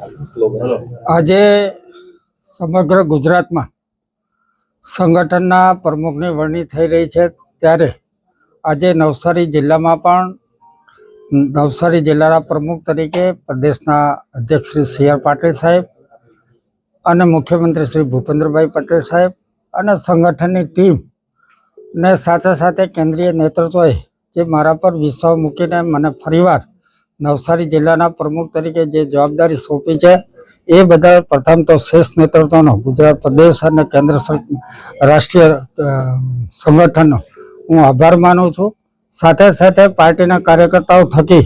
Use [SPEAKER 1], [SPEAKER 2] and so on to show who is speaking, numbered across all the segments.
[SPEAKER 1] આજે સમગ્ર ગુજરાતમાં સંગઠનના પ્રમુખની વરણી થઈ રહી છે. ત્યારે આજે નવસારી જિલ્લામાં પણ નવસારી જિલ્લાના પ્રમુખ તરીકે પ્રદેશના અધ્યક્ષ શ્રી સી આર પાટીલ સાહેબ અને મુખ્યમંત્રી શ્રી ભૂપેન્દ્રભાઈ પટેલ સાહેબ અને સંગઠનની ટીમ ને સાથે સાથે કેન્દ્રીય નેતૃત્વએ જે મારા પર વિશ્વાસ મૂકીને મને ફરીવાર નવસારી જિલ્લાના પ્રમુખ તરીકે જે જવાબદારી સોંપી છે, એ બધા પ્રથમ તો શ્રેષ્ઠ નેતૃત્વનો ગુજરાત પ્રદેશ અને કેન્દ્ર રાષ્ટ્રીય સંગઠનનો હું આભાર માનું છું. સાથે સાથે પાર્ટીના કાર્યકર્તાઓ થકી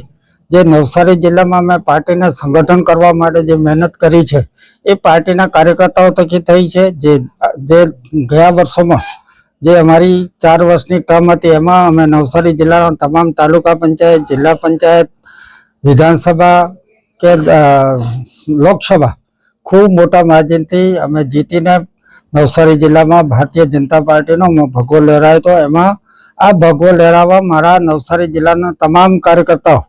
[SPEAKER 1] જે નવસારી જિલ્લામાં મેં પાર્ટીને સંગઠન કરવા માટે જે મહેનત કરી છે, એ પાર્ટીના કાર્યકર્તાઓ થકી થઈ છે. જે જે ગયા વર્ષોમાં જે અમારી ચાર વર્ષની ટર્મ હતી, એમાં અમે નવસારી જિલ્લાના તમામ તાલુકા પંચાયત, જિલ્લા પંચાયત વિધાનસભા કે લોકસભા ખૂબ મોટા માર્જિનથી અમે જીતીને નવસારી જિલ્લામાં ભારતીય જનતા પાર્ટીનો ભગવો લહેરાયો હતો. એમાં આ ભગવો લહેરાવવા મારા નવસારી જિલ્લાના તમામ કાર્યકર્તાઓ,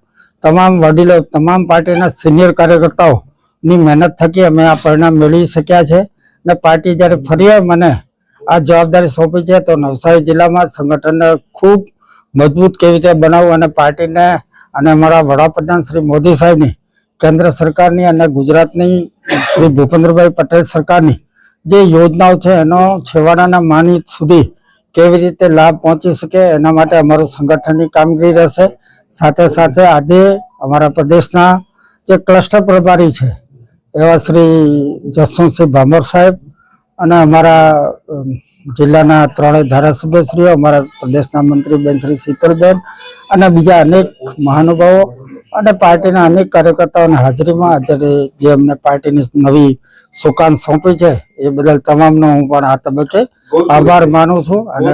[SPEAKER 1] તમામ વડીલો, તમામ પાર્ટીના સિનિયર કાર્યકર્તાઓની મહેનત થકી અમે આ પરિણામ મેળવી શક્યા છે ને પાર્ટી જ્યારે ફરી મને આ જવાબદારી સોંપી છે, તો નવસારી જિલ્લામાં સંગઠનને ખૂબ મજબૂત કેવી રીતે બનાવવું અને પાર્ટીને અને અમારા વડાપ્રધાન શ્રી મોદી સાહેબની, કેન્દ્ર સરકારની અને ગુજરાતની શ્રી ભૂપેન્દ્રભાઈ પટેલ સરકારની જે યોજનાઓ છે, એનો છેવાડાના માની સુધી કેવી રીતે લાભ પહોંચી શકે, એના માટે અમારું સંગઠનની કામગીરી રહેશે. સાથે સાથે આજે અમારા પ્રદેશના જે ક્લસ્ટર પ્રભારી છે, એવા શ્રી જસવંતસિંહ ભામર સાહેબ અને અમારા જિલ્લાના ત્રણેય ધારાસભ્યશ્રીઓ, અમારા પ્રદેશના મંત્રી બેન શ્રી શીતલબેન અને બીજા અનેક મહાનુભાવો અને પાર્ટીના અનેક કાર્યકર્તાઓની હાજરીમાં આજે જે અમને પાર્ટીની નવી સુકાન સોંપી છે, એ બદલ તમામનો હું પણ આ તબક્કે આભાર માનું છું અને